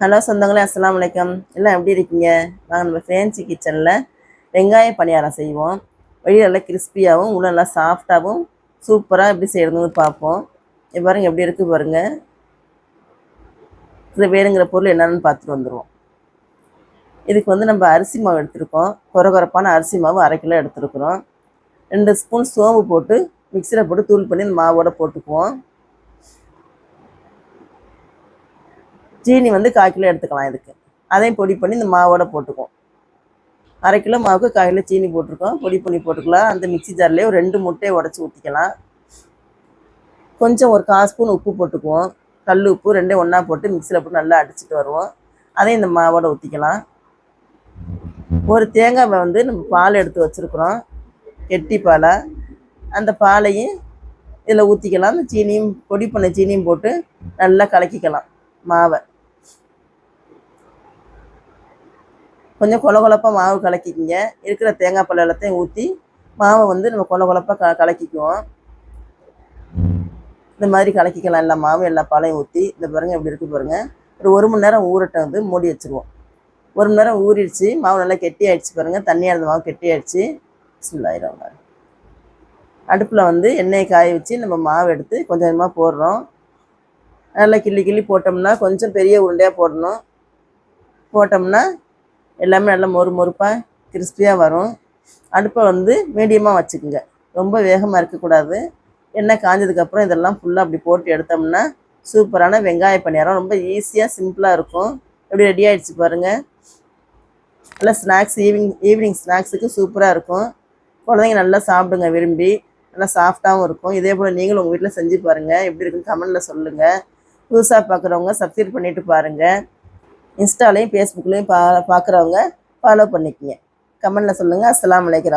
Hello சொந்தங்களே அஸ்லாம் வலைக்கம் எல்லாம் எப்படி இருக்கீங்க? நாங்கள் நம்ம ஃபேன்சி கிச்சனில் வெங்காய பணியாரம் செய்வோம். வெளியே நல்லா கிறிஸ்பியாகவும் உள்ள நல்லா சாஃப்டாகவும் சூப்பராக எப்படி செய்யறதுன்னு பார்ப்போம். இது பாருங்க எப்படி இருக்குது பாருங்க. இது வேணுங்கிற பொருள் என்னென்னு பார்த்துட்டு வந்துடுவோம் இதுக்கு வந்து நம்ம அரிசி மாவு எடுத்திருக்கோம். குறகுறப்பான அரிசி மாவு அரை கிலோ எடுத்துருக்குறோம். ரெண்டு ஸ்பூன் சோம்பு போட்டு மிக்சியில் போட்டு தூள் பண்ணி மாவோட போட்டுக்குவோம். சீனி வந்து கால் கிலோ எடுத்துக்கலாம் இதுக்கு. அதையும் பொடி பண்ணி இந்த மாவோட போட்டுக்குவோம். அரை கிலோ மாவுக்கு கால் கிலோ சீனி போட்டிருக்கோம். பொடி பண்ணி போட்டுக்கலாம். அந்த மிக்சி ஜார்லேயே ஒரு ரெண்டு முட்டையை உடச்சி ஊற்றிக்கலாம் கொஞ்சம் ஒரு கால் ஸ்பூன் உப்பு போட்டுக்குவோம். கல் உப்பு ரெண்டே ஒன்றா போட்டு மிக்சியில் போட்டு நல்லா அடிச்சுட்டு வருவோம். அதையும் இந்த மாவோட ஊற்றிக்கலாம் ஒரு தேங்காய் வந்து நம்ம பால் எடுத்து வச்சுருக்குறோம். கெட்டி பாலை. அந்த பாலையும் இதில் ஊற்றிக்கலாம் அந்த சீனியும் பொடி பண்ண சீனியும் போட்டு நல்லா கலக்கிக்கலாம் மாவை. கொஞ்சம் கொல கொலப்பாக மாவு கலக்கிக்கிங்க. இருக்கிற தேங்காய் பழம் எல்லாத்தையும் ஊற்றி மாவை வந்து நம்ம கொல கொலப்பாக க கலக்கிக்குவோம். இந்த மாதிரி கலக்கிக்கலாம். எல்லா மாவும் எல்லா பழையும் ஊற்றி இந்த பாருங்க இப்படி இருக்குது பாருங்க. ஒரு ஒரு மணி நேரம் ஊறட்டும் வந்து மூடி வச்சுருவோம். ஒரு மணி நேரம் ஊறிடுச்சு. மாவு நல்லா கெட்டி ஆயிடுச்சு பாருங்கள் தண்ணியாக இருந்த மாவு கெட்டி ஆயிடுச்சு. பிஸ்மில்லாயிரம் அடுப்பில் வந்து எண்ணெயை காய வச்சு நம்ம மாவு எடுத்து கொஞ்சம் கொஞ்சமாக போடுறோம். நல்லா கிள்ளி கிள்ளி போட்டோம்னா கொஞ்சம் பெரிய உருண்டையாக போடணும். போட்டோம்னா எல்லாமே நல்லா மொறு மொறுப்பாக கிறிஸ்பியாக வரும். அடுப்பை வந்து மீடியமாக வச்சுக்கோங்க. ரொம்ப வேகமாக இருக்கக்கூடாது. எண்ணெய் காஞ்சதுக்கப்புறம் இதெல்லாம் ஃபுல்லாக அப்படி போட்டு எடுத்தோம்னா சூப்பரான வெங்காய பணியாரம். ரொம்ப ஈஸியாக சிம்பிளாக இருக்கும். எப்படி ரெடி ஆகிடுச்சு பாருங்கள் நல்லா ஸ்நாக்ஸ் ஈவினிங் ஈவினிங் ஸ்நாக்ஸுக்கு சூப்பராக இருக்கும். குழந்தைங்க நல்லா சாப்பிடுங்க விரும்பி. நல்லா சாஃப்டாகவும் இருக்கும். இதே போல் நீங்களும் உங்கள் வீட்டில் செஞ்சு பாருங்கள் எப்படி இருக்குன்னு கமெண்டில் சொல்லுங்கள் புதுசாக பார்க்குறவங்க சப்ஸ்கிரைப் பண்ணிவிட்டு பாருங்கள் இன்ஸ்டாலையும் ஃபேஸ்புக்லேயும் பா பார்க்குறவங்க ஃபாலோ பண்ணிக்கங்க. கமெண்டில் சொல்லுங்கள் அஸ்லாம் வலைக்கம்